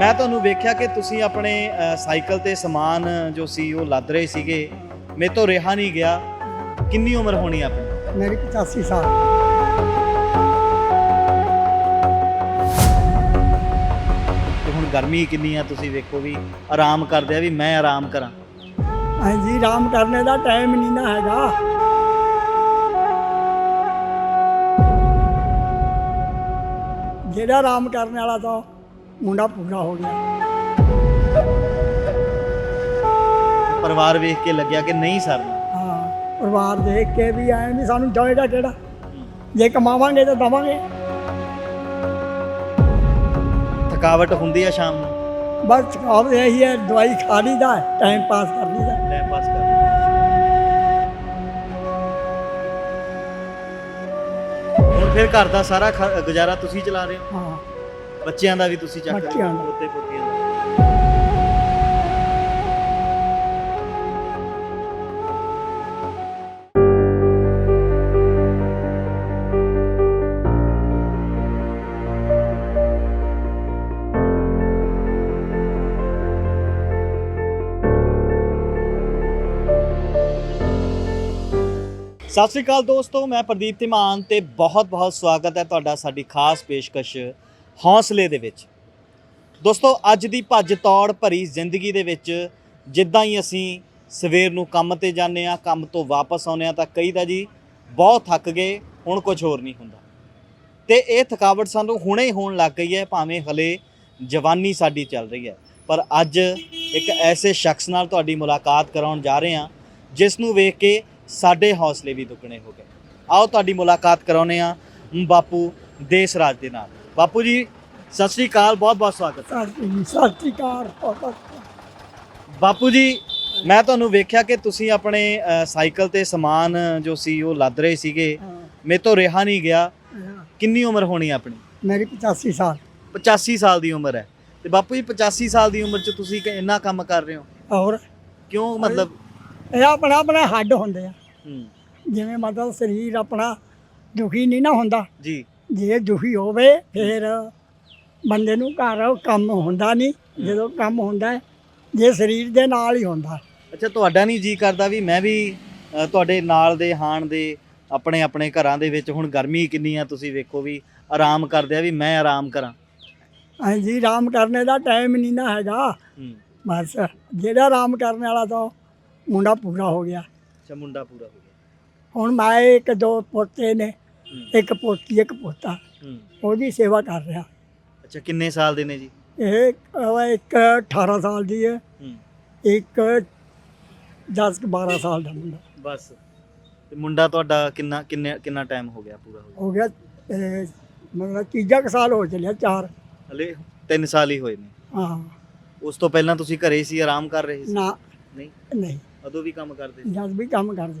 ਮੈਂ ਤੁਹਾਨੂੰ ਵੇਖਿਆ ਕਿ ਤੁਸੀਂ ਆਪਣੇ ਸਾਈਕਲ ਤੇ ਸਮਾਨ ਜੋ ਸੀ ਉਹ ਲੱਦ ਰਹੇ ਸੀਗੇ। ਮੇਰੇ ਤੋਂ ਰਿਹਾ ਨਹੀਂ ਗਿਆ। ਕਿੰਨੀ ਉਮਰ ਹੋਣੀ ਆਪਣੀ? ਮੇਰੀ 85 ਸਾਲ। ਤੇ ਹੁਣ ਗਰਮੀ ਕਿੰਨੀ ਆ ਤੁਸੀਂ ਵੇਖੋ ਵੀ ਆਰਾਮ ਕਰਦੇ ਆ ਵੀ ਮੈਂ ਆਰਾਮ ਕਰਾਂ। ਹਾਂਜੀ ਆਰਾਮ ਕਰਨੇ ਦਾ ਟਾਈਮ ਨਹੀਂ ਨਾ ਹੈਗਾ। ਜਿਹੜਾ ਆਰਾਮ ਕਰਨ ਵਾਲਾ ਤਾਂ ਮੁੰਡਾ ਪੂਰਾ ਹੋ ਗਿਆ। ਪਰਿਵਾਰ ਵੇਖ ਕੇ ਲੱਗਿਆ ਕਿ ਨਹੀਂ ਸਰਨਾ ਹਾਂ ਪਰਿਵਾਰ ਦੇਖ ਕੇ ਵੀ ਆਏ ਵੀ ਸਾਨੂੰ ਜਾਏਗਾ ਕਿਹੜਾ? ਜੇ ਕਮਾਵਾਂਗੇ ਤਾਂ ਦਵਾਂਗੇ। ਥਕਾਵਟ ਹੁੰਦੀ ਆ ਸ਼ਾਮ ਨੂੰ? ਬਸ ਆਪ ਇਹੀ ਹੈ ਦਵਾਈ ਖਾ ਲਈਦਾ ਟਾਈਮ ਪਾਸ ਕਰ ਲਈਦਾ ਟਾਈਮ ਪਾਸ ਕਰ ਹੁਣ ਫਿਰ ਘਰ ਦਾ ਸਾਰਾ ਖ- ਗੁਜ਼ਾਰਾ ਤੁਸੀਂ ਚਲਾ ਰਹੇ ਹੋ? ਹਾਂ। ਬੱਚਿਆਂ ਦਾ ਵੀ ਤੁਸੀਂ ਚੱਕ ਬੱਚਿਆਂ ਹੋ ਦਾ। ਪੋਤੇ ਪੋਤੀਆਂ ਦਾ ਸਤਿ ਸ੍ਰੀ ਅਕਾਲ ਦੋਸਤੋ ਮੈਂ ਪ੍ਰਦੀਪ ਧੀਮਾਨ ਤੇ ਬਹੁਤ-ਬਹੁਤ ਸਵਾਗਤ ਹੈ ਤੁਹਾਡਾ ਸਾਡੀ ਖਾਸ ਪੇਸ਼ਕਸ਼ ਹੌਸਲੇ ਦੇ ਵਿੱਚ। ਦੋਸਤੋ, ਅੱਜ ਦੀ ਭੱਜ ਤੋੜ ਭਰੀ ਜ਼ਿੰਦਗੀ ਦੇ ਵਿੱਚ ਜਿੱਦਾਂ ਹੀ ਅਸੀਂ ਸਵੇਰ ਨੂੰ ਕੰਮ ਤੇ ਜਾਂਦੇ ਆ ਕੰਮ ਤੋਂ ਵਾਪਸ ਆਉਂਦੇ ਆ ਤਾਂ ਕਈ ਦਾ ਜੀ ਬਹੁਤ ਥੱਕ ਗਏ, ਹੁਣ ਕੁਝ ਹੋਰ ਨਹੀਂ ਹੁੰਦਾ। ਤੇ ਇਹ ਥਕਾਵਟ ਸਾਨੂੰ ਹੁਣੇ ਹੀ ਹੋਣ ਲੱਗ ਗਈ ਹੈ, ਭਾਵੇਂ ਹਲੇ ਜਵਾਨੀ ਸਾਡੀ ਚੱਲ ਰਹੀ ਹੈ। ਪਰ ਅੱਜ ਇੱਕ ਐਸੇ ਸ਼ਖਸ ਨਾਲ ਤੁਹਾਡੀ ਮੁਲਾਕਾਤ ਕਰਾਉਣ ਜਾ ਰਹੇ ਹਾਂ, ਜਿਸ ਨੂੰ ਵੇਖ ਕੇ ਸਾਡੇ ਹੌਸਲੇ ਵੀ ਦੁੱਗਣੇ ਹੋ ਗਏ। ਆਓ ਤੁਹਾਡੀ ਮੁਲਾਕਾਤ ਕਰਾਉਨੇ ਆ ਬਾਪੂ ਦੇਸ ਰਾਜ ਦੇ ਨਾਲ। ਬਾਪੂ ਜੀ ਸਤਿ ਸ੍ਰੀ ਅਕਾਲ ਬਹੁਤ ਬਹੁਤ ਸਵਾਗਤ। ਸਤਿ ਸ੍ਰੀ ਅਕਾਲ ਬਾਪੂ ਜੀ ਮੈਂ ਤੁਹਾਨੂੰ ਵੇਖਿਆ ਕਿ ਤੁਸੀਂ ਆਪਣੇ ਅ, ਸਾਈਕਲ ਤੇ ਸਮਾਨ ਜੋ ਸੀ ਉਹ ਲੱਦ ਰਹੇ ਸੀਗੇ। ਮੇਰੇ ਤੋਂ ਰਿਹਾ ਨਹੀਂ ਗਿਆ। ਕਿੰਨੀ ਉਮਰ ਹੋਣੀ ਆਪਣੀ? ਮੇਰੀ 85 ਸਾਲ। 85 ਸਾਲ ਦੀ ਉਮਰ ਹੈ। ਤੇ ਬਾਪੂ ਜੀ 85 ਸਾਲ ਦੀ ਉਮਰ 'ਚ ਤੁਸੀਂ ਕਿ ਇੰਨਾ ਕੰਮ ਕਰ ਰਹੇ ਹੋ? ਔਰ ਕਿਉਂ ਮਤਲਬ? ਇਹ ਆਪਣਾ ਆਪਣਾ ਹੱਡ ਹੁੰਦੇ ਆ। ਹੂੰ, ਜਿਵੇਂ ਮਤਲਬ ਸਰੀਰ ਆਪਣਾ ਦੁਖੀ ਨਹੀਂ ਨਾ ਹੁੰਦਾ। ਜੀ। ਜੇ ਦੁਖੀ ਹੋਵੇ ਫਿਰ ਬੰਦੇ ਨੂੰ ਘਰ ਕੰਮ ਹੁੰਦਾ ਨਹੀਂ ਜਦੋਂ ਕੰਮ ਹੁੰਦਾ ਜੇ ਸਰੀਰ ਦੇ ਨਾਲ ਹੀ ਹੁੰਦਾ। ਅੱਛਾ ਤੁਹਾਡਾ ਨਹੀਂ ਜੀ ਕਰਦਾ ਵੀ ਮੈਂ ਵੀ ਤੁਹਾਡੇ ਨਾਲ ਦੇ ਹਾਣ ਦੇ ਆਪਣੇ ਆਪਣੇ ਘਰਾਂ ਦੇ ਵਿੱਚ ਹੁਣ ਗਰਮੀ ਕਿੰਨੀ ਆ ਤੁਸੀਂ ਵੇਖੋ ਵੀ ਆਰਾਮ ਕਰਦੇ ਆ ਵੀ ਮੈਂ ਆਰਾਮ ਕਰਾਂ। ਹਾਂਜੀ ਆਰਾਮ ਕਰਨੇ ਦਾ ਟਾਈਮ ਨਹੀਂ ਨਾ ਹੈਗਾ। ਬਸ ਜਿਹੜਾ ਆਰਾਮ ਕਰਨ ਵਾਲਾ ਤਾਂ ਮੁੰਡਾ ਪੂਰਾ ਹੋ ਗਿਆ। ਅੱਛਾ ਮੁੰਡਾ ਪੂਰਾ ਹੋ ਗਿਆ। ਹੁਣ ਮੈਂ ਇੱਕ ਦੋ ਪੋਤੇ ਨੇ। ਇੱਕ ਪੋਤੀ ਇੱਕ ਪੋਤਾ। ਉਹਦੀ ਸੇਵਾ ਕਰ ਰਿਹਾ। ਅੱਛਾ ਕਿੰਨੇ ਸਾਲ ਦੇ ਨੇ ਜੀ? ਇਹ ਅਹ ਇੱਕ 18 ਸਾਲ ਦੀ ਹੈ। ਇੱਕ 10 12 ਸਾਲ ਦਾ ਮੁੰਡਾ। ਬਸ। ਤੇ ਮੁੰਡਾ ਤੁਹਾਡਾ ਕਿੰਨਾ ਕਿੰਨੇ ਕਿੰਨਾ ਟਾਈਮ ਹੋ ਗਿਆ ਪੂਰਾ ਹੋ ਹੋ ਗਿਆ ਇਹ ਮਤਲਬ ਤੀਜਾ ਕੁ ਸਾਲ ਹੋ ਚੱਲਿਆ ਚਾਰ। ਗਿਆ ਹਲੇ 3 ਸਾਲ ਹੀ ਹੋਏ ਨੇ। ਹਾਂ। ਉਸ ਤੋਂ ਪਹਿਲਾਂ ਤੁਸੀਂ ਘਰੇ ਸੀ ਆਰਾਮ ਕਰ ਰਹੇ ਸੀ? ਨਾ। ਨਹੀਂ? ਨਹੀਂ। ਉਦੋਂ ਵੀ ਕੰਮ ਕਰਦੇ ਸੀ? ਜਦ ਵੀ ਕੰਮ ਕਰਦੇ।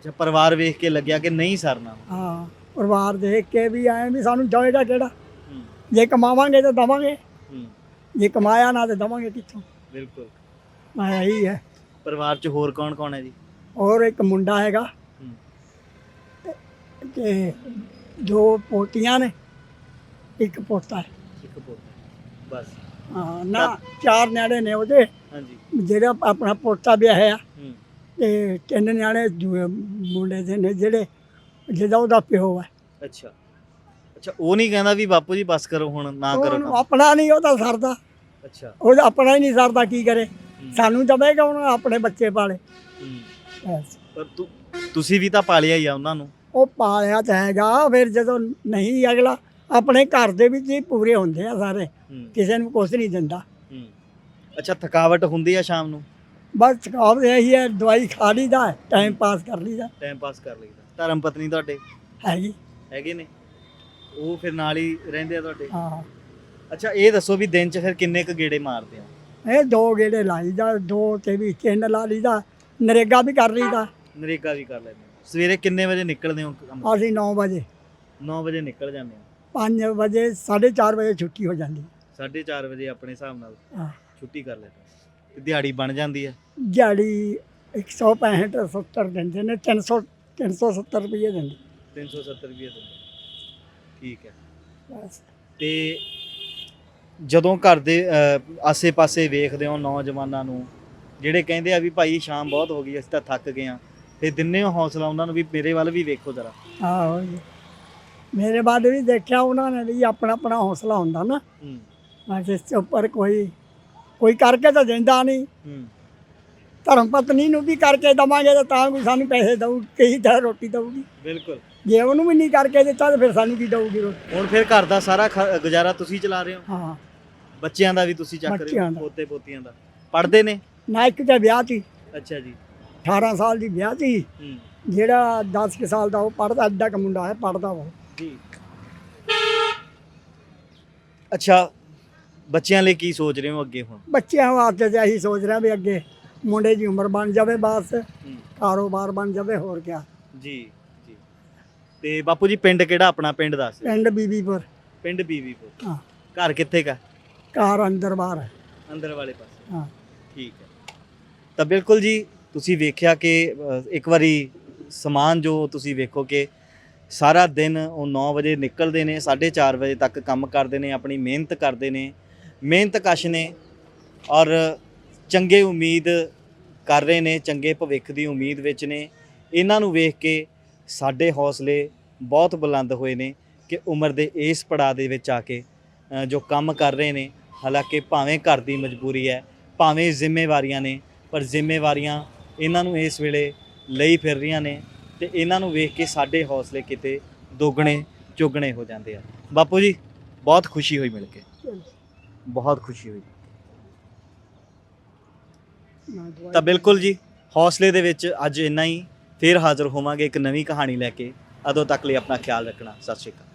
ਅੱਛਾ ਪਰਿਵਾਰ ਵੇਖ ਕੇ ਲੱਗਿਆ ਕਿ ਨਹੀਂ ਸਰਨਾ? ਹਾਂ ਪਰਿਵਾਰ ਦੇਖ ਕੇ ਵੀ ਆਏ ਵੀ ਸਾਨੂੰ ਜਾਏਗਾ ਕਿਹੜਾ? ਜੇ ਕਮਾਵਾਂਗੇ ਤਾਂ ਦਵਾਂਗੇ। ਜੇ ਕਮਾਇਆ ਨਾ ਤਾਂ ਦਵਾਂਗੇ ਕਿੱਥੋਂ? ਬਿਲਕੁਲ। ਮੈਂ ਇਹੀ ਹੈ। ਪਰਿਵਾਰ 'ਚ ਹੋਰ ਕੌਣ ਕੌਣ ਹੈ ਜੀ? ਔਰ ਇੱਕ ਮੁੰਡਾ ਹੈਗਾ। ਤੇ ਦੋ ਪੋਤੀਆਂ ਨੇ। ਇੱਕ ਪੋਤਾ ਹੈ। ਇੱਕ ਪੋਤਾ ਬਸ। ਹਾਂ ਨਾ ਚਾਰ ਨਿਆਣੇ ਨੇ ਉਹਦੇ। ਹਾਂਜੀ। ਜਿਹੜਾ ਆਪਣਾ ਪੋਤਾ ਵਿਆਹਿਆ। ਹੂੰ। ਤੇ ਤਿੰਨ ਨਿਆਣੇ ਦੂਏ ਮੁੰਡੇ ਦੇ ਨੇ ਜਿਹੜੇ ਜਿਹਦਾ ਉਹਦਾ ਪਿਓ ਹੈ ਅੱਛਾ। ਅੱਛਾ ਉਹ ਨਹੀਂ ਕਹਿੰਦਾ ਵੀ ਬਾਪੂ ਜੀ ਬਸ ਕਰੋ ਹੁਣ ਨਾ ਕਰੋ ਉਹਨੂੰ ਕੰਮ। ਆਪਣਾ ਨਹੀਂ ਉਹਦਾ ਸਰਦਾ। ਅੱਛਾ। ਉਹਦਾ ਆਪਣਾ ਹੀ ਨਹੀਂ ਸਰਦਾ ਕੀ ਕਰੇ? ਹੂੰ, ਸਾਨੂੰ ਦਵੇਗਾ ਉਹਨੂੰ ਆਪਣੇ ਬੱਚੇ ਪਾਲੇ। ਹੂੰ। ਬਸ। ਪਰ ਤੂੰ ਤੁਸੀਂ ਵੀ ਤਾਂ ਪਾਲਿਆ ਹੀ ਆ ਉਹਨਾਂ ਨੂੰ। ਉਹ ਪਾਲਿਆ ਤਾਂ ਹੈਗਾ ਫਿਰ ਜਦੋਂ ਨਹੀਂ ਅਗਲਾ ਆਪਣੇ ਘਰ ਦੇ ਵਿੱਚ ਹੀ ਪੂਰੇ ਹੁੰਦੇ ਆ ਸਾਰੇ। ਹੂੰ। ਕਿਸੇ ਨੂੰ ਕੁਛ ਨਹੀਂ ਦਿੰਦਾ। ਹੂੰ। ਅੱਛਾ ਥਕਾਵਟ ਹੁੰਦੀ ਆ ਸ਼ਾਮ ਨੂੰ? ਬਸ ਥਕਾਵਟ ਇਹੀ ਹੈ ਦਵਾਈ ਖਾ ਲਈਦਾ ਟਾਈਮ ਪਾਸ ਕਰ ਲਈਦਾ। ਟਾਈਮ ਪਾਸ ਕਰ ਲਈਦਾ। ਧਰਮ ਪਤਨੀ ਤੁਹਾਡੇ? ਹੈਗੀ। ਹੈਗੇ ਨੇ? ਉਹ ਫਿਰ ਨਾਲ ਹੀ ਰਹਿੰਦੇ ਆ ਤੁਹਾਡੇ? ਹਾਂ ਅੱਛਾ ਇਹ ਦੱਸੋ ਵੀ ਦਿਨ 'ਚ ਫਿਰ ਕਿੰਨੇ ਕੁ ਗੇੜੇ ਮਾਰਦੇ ਆ? ਇਹ ਦੋ ਗੇੜੇ ਲਾਈਦਾ ਦੋ ਤੇ ਵੀ ਤਿੰਨ ਲਾ ਲਈਦਾ ਨਰੇਗਾ ਵੀ ਕਰ ਲਈਦਾ। ਨਰੇਗਾ ਵੀ ਕਰ ਲੈਂਦੇ ਹੋ ਸਵੇਰੇ ਕਿੰਨੇ ਵਜੇ ਨਿਕਲਦੇ ਹੋ ਕੰਮ? ਅਸੀਂ 9 ਵਜੇ। 9 ਵਜੇ ਨਿਕਲ ਜਾਂਦੇ ਹੋ? 5 ਵਜੇ 4:30 ਵਜੇ ਛੁੱਟੀ ਹੋ ਜਾਂਦੀ। 4:30 ਵਜੇ ਆਪਣੇ ਹਿਸਾਬ ਨਾਲ ਹਾਂ। ਛੁੱਟੀ ਕਰ ਲੈਂਦੇ ਤੇ ਦਿਹਾੜੀ ਬਣ ਜਾਂਦੀ ਹੈ? ਦਿਹਾੜੀ 165 70 ਦਿੰਦੇ ਨੇ 300 370 ਰੁਪਏ ਦਿੰਦੇ। 370 ਰੁਪਏ ਦਿੰਦੇ। ਠੀਕ ਹੈ। ਬਸ। ਤੇ ਜਦੋਂ ਘਰ ਦੇ ਆਸੇ-ਪਾਸੇ ਵੇਖਦੇ ਹੋ ਨੌਜਵਾਨਾਂ ਨੂੰ ਜਿਹੜੇ ਕਹਿੰਦੇ ਆ ਵੀ ਭਾਈ ਸ਼ਾਮ ਬਹੁਤ ਹੋ ਗਈ ਅਸੀਂ ਤਾਂ ਥੱਕ ਗਏ ਆ ਤੇ ਦਿੰਨੇ ਹੋ ਹੌਸਲਾ ਉਹਨਾਂ ਨੂੰ ਵੀ ਮੇਰੇ ਵੱਲ ਵੀ ਵੇਖੋ ਜ਼ਰਾ? ਆਹੋ ਜੀ। ਮੇਰੇ ਬਾਅਦ ਵੀ ਦੇਖਿਆ ਉਹਨਾਂ ਨੇ ਵੀ ਆਪਣਾ ਆਪਣਾ ਹੌਸਲਾ ਹੁੰਦਾ ਨਾ। ਹੂੰ। ਇਸ ਉੱਪਰ ਕੋਈ ਕੋਈ ਕਰਕੇ ਤਾਂ ਦਿੰਦਾ ਨਹੀਂ। ਧਰਮ ਪਤਨੀ ਨੂੰ ਵੀ ਕਰਕੇ ਦਵਾਂਗੇ ਤਾਂ ਤਾਂ ਕੋਈ ਸਾਨੂੰ ਪੈਸੇ ਦਊ ਕਈ ਤਾਂ ਰੋਟੀ ਦਊਗੀ। ਬਿਲਕੁਲ। ਜੇ ਉਹਨੂੰ ਵੀ ਨਹੀਂ ਕਰਕੇ ਦਿੱਤਾ ਤਾਂ ਫਿਰ ਸਾਨੂੰ ਕੀ ਦਊਗੀ ਰੋਟੀ? ਹੁਣ ਫਿਰ ਘਰ ਦਾ ਸਾਰਾ ਖ- ਗੁਜ਼ਾਰਾ ਤੁਸੀਂ ਚਲਾ ਰਹੇ ਹੋ? ਹਾਂ। ਬੱਚਿਆਂ ਦਾ ਵੀ ਤੁਸੀਂ ਚੱਕ ਰਹੇ ਬੱਚਿਆਂ ਹੋ ਦਾ। ਪੋਤੇ ਪੋਤੀਆਂ ਦਾ। ਪੜ੍ਹਦੇ ਨੇ? ਨਾ ਇੱਕ ਤਾਂ ਵਿਆਹ ਸੀ। ਅੱਛਾ ਜੀ। 18 ਸਾਲ ਦੀ ਵਿਆਹ ਸੀ। ਹੂੰ। ਜਿਹੜਾ 10 ਕੁ ਸਾਲ ਦਾ ਉਹ ਪੜਦਾ ਅੱਡਾ ਕ ਮੁੰਡਾ ਹੈ ਪੜਦਾ ਉਹ। ਜੀ। ਅੱਛਾ ਬੱਚਿਆਂ ਲਈ ਕੀ ਸੋਚ ਰਹੇ ਹੋ ਅੱਗੇ ਹੁਣ? ਬੱਚਿਆਂ ਵਾਸਤੇ ਤਾਂ ਇਹੀ ਸੋਚ ਰਿਹਾ ਵੀ ਅੱਗੇ ਮੁੰਡੇ ਦੀ ਉਮਰ ਬਣ ਜਾਵੇ ਬਸ ਕਾਰੋਬਾਰ ਬਣ ਜਾਵੇ ਹੋਰ ਕਿਆ। ਜੀ ਜੀ। ਤੇ ਬਾਪੂ ਜੀ ਪਿੰਡ ਕਿਹੜਾ ਆਪਣਾ? ਪਿੰਡ ਦੱਸ ਦਿਓ। ਪਿੰਡ ਬੀਬੀਪੁਰ। ਪਿੰਡ ਬੀਵੀਪੁਰ ਹਾਂ। ਘਰ ਕਿੱਥੇ ਕਾ ਕਾਰ ਅੰਦਰ ਬਾਹਰ ਹੈ। ਅੰਦਰ ਵਾਲੇ ਪਾਸੇ। ਹਾਂ। ਠੀਕ ਹੈ। ਤਾਂ ਬਿਲਕੁਲ ਜੀ ਤੁਸੀਂ ਵੇਖਿਆ ਕਿ ਅ, ਇੱਕ ਵਾਰੀ ਸਮਾਨ ਜੋ ਤੁਸੀਂ ਵੇਖੋ ਕਿ ਸਾਰਾ ਦਿਨ ਉਹ 9 ਵਜੇ ਨਿਕਲਦੇ ਨੇ 4:30 ਵਜੇ ਤੱਕ ਕੰਮ ਕਰਦੇ ਨੇ ਆਪਣੀ ਮਿਹਨਤ ਕਰਦੇ ਨੇ। ਮਿਹਨਤ ਕਸ਼ ਨੇ ਔਰ ਚੰਗੇ ਉਮੀਦ ਕਰ ਰਹੇ ਨੇ, ਚੰਗੇ ਭਵਿੱਖ ਦੀ ਉਮੀਦ ਵਿੱਚ ਨੇ। ਇਹਨਾਂ ਨੂੰ ਵੇਖ ਕੇ ਸਾਡੇ ਹੌਸਲੇ ਬਹੁਤ ਬੁਲੰਦ ਹੋਏ ਨੇ ਕਿ ਉਮਰ ਦੇ ਇਸ ਪੜਾਅ ਦੇ ਵਿੱਚ ਆ ਕੇ ਜੋ ਕੰਮ ਕਰ ਰਹੇ ਨੇ, ਹਾਲਾਂਕਿ ਭਾਵੇਂ ਘਰ ਦੀ ਮਜਬੂਰੀ ਹੈ, ਭਾਵੇਂ ਜ਼ਿੰਮੇਵਾਰੀਆਂ ਨੇ, ਪਰ ਜ਼ਿੰਮੇਵਾਰੀਆਂ ਇਹਨਾਂ ਨੂੰ ਇਸ ਵੇਲੇ ਲਈ ਫਿਰ ਰਹੀਆਂ ਨੇ ਤੇ ਇਹਨਾਂ ਨੂੰ ਵੇਖ ਕੇ ਸਾਡੇ ਹੌਸਲੇ ਕਿਤੇ ਦੋਗਣੇ ਚੁਗਣੇ ਹੋ ਜਾਂਦੇ ਆ। ਬਾਪੂ ਜੀ, ਬਹੁਤ ਖੁਸ਼ੀ ਹੋਈ ਮਿਲ ਕੇ। ਬਹੁਤ ਖੁਸ਼ੀ ਹੋਈ ਤਾਂ ਬਿਲਕੁਲ ਜੀ, ਹੌਸਲੇ ਦੇ ਵਿੱਚ ਅੱਜ ਇੰਨਾ ਹੀ, ਫੇਰ ਹਾਜ਼ਰ ਹੋਵਾਂਗੇ ਇੱਕ ਨਵੀਂ ਕਹਾਣੀ ਲੈ ਕੇ। ਅਦੋਂ ਤੱਕ ਲਈ ਆਪਣਾ ਖਿਆਲ ਰੱਖਣਾ। ਸਤਿ ਸ਼੍ਰੀ ਅਕਾਲ।